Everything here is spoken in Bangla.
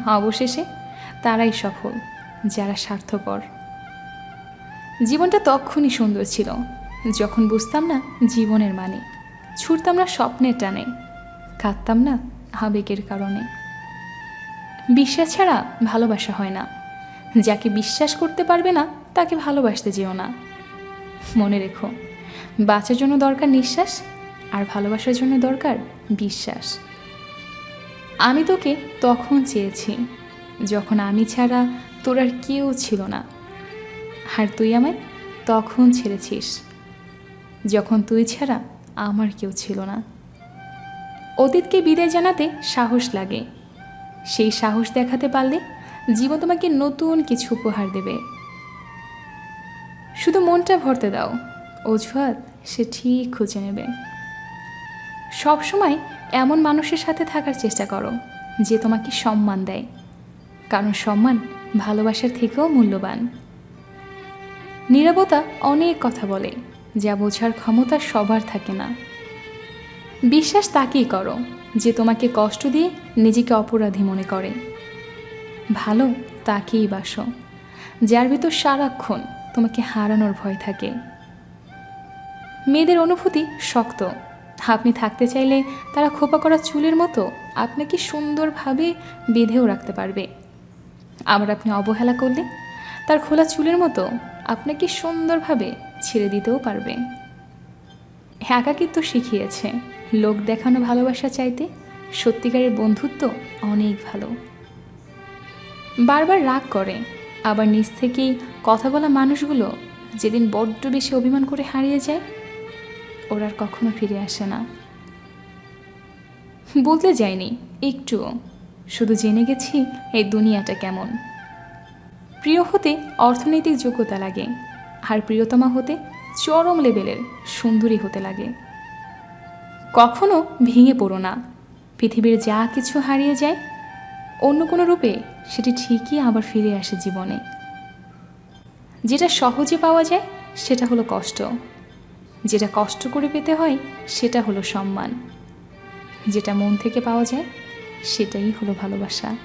অবশেষে তারাই সফল, যারা স্বার্থপর। জীবনটা তখনই সুন্দর ছিল। যখন বুঝতাম না জীবনের মানে ছুটতাম না স্বপ্নের টানে, কাঁদতাম না আবেগের কারণে। বিশ্বাস ছাড়া ভালোবাসা হয় না। যাকে বিশ্বাস করতে পারবে না, তাকে ভালোবাসতে যেও না। মনে রেখো, বাঁচার জন্য দরকার নিঃশ্বাস, আর ভালোবাসার জন্য দরকার বিশ্বাস। আমি তোকে তখন চেয়েছি, যখন আমি ছাড়া তোর আর কেউ ছিল না। আর তুই আমায় তখন ছেড়েছিস, যখন তুই ছাড়া আমার কেউ ছিল না। অতীতকে বিদায় জানাতে সাহস লাগে। সেই সাহস দেখাতে পারলে জীবন তোমাকে নতুন কিছু উপহার দেবে। শুধু মনটা ভরতে দাও, অজুহাত সে ঠিক খুঁজে নেবে। সবসময় এমন মানুষের সাথে থাকার চেষ্টা করো, যে তোমাকে সম্মান দেয়। কারণ সম্মান ভালোবাসার থেকেও মূল্যবান। নিরবতা অনেক কথা বলে, যা বোঝার ক্ষমতা সবার থাকে না। বিশ্বাস তাকেই করো, যে তোমাকে কষ্ট দিয়ে নিজেকে অপরাধী মনে করে। ভালো তাকেই বাসো, যার ভিতর সারাক্ষণ তোমাকে হারানোর ভয় থাকে। মেয়েদের অনুভূতি শক্ত আপনি থাকতে চাইলে তারা খোপা করা চুলের মতো আপনাকে সুন্দরভাবে বেঁধেও রাখতে পারবে। আবার আপনি অবহেলা করলে তার খোলা চুলের মতো আপনাকে সুন্দরভাবে ছেড়ে দিতেও পারবে। একাকিত্ব শিখিয়েছে। লোক দেখানো ভালোবাসা চাইতে সত্যিকারের বন্ধুত্ব অনেক ভালো। বারবার রাগ করে, আবার নিজ থেকেই কথা বলা মানুষগুলো যেদিন বড্ড বেশি অভিমান করে হারিয়ে যায় ওরা আর কখনো ফিরে আসে না। বদলে যায়নি, একটুও। শুধু জেনে গেছি এই দুনিয়াটা কেমন। প্রিয় হতে অর্থনৈতিক যোগ্যতা লাগে, আর প্রিয়তমা হতে চরম লেভেলের সুন্দরী হতে লাগে। কখনো ভেঙে পড়ো না, পৃথিবীর যা কিছু হারিয়ে যায়, অন্য কোনো রূপে সেটি ঠিকই আবার ফিরে আসে জীবনে। যেটা সহজে পাওয়া যায়, সেটা হলো কষ্ট। যেটা কষ্ট করে পেতে হয়, সেটা হলো সম্মান। যেটা মন থেকে পাওয়া যায়, সেটাই হলো ভালোবাসা।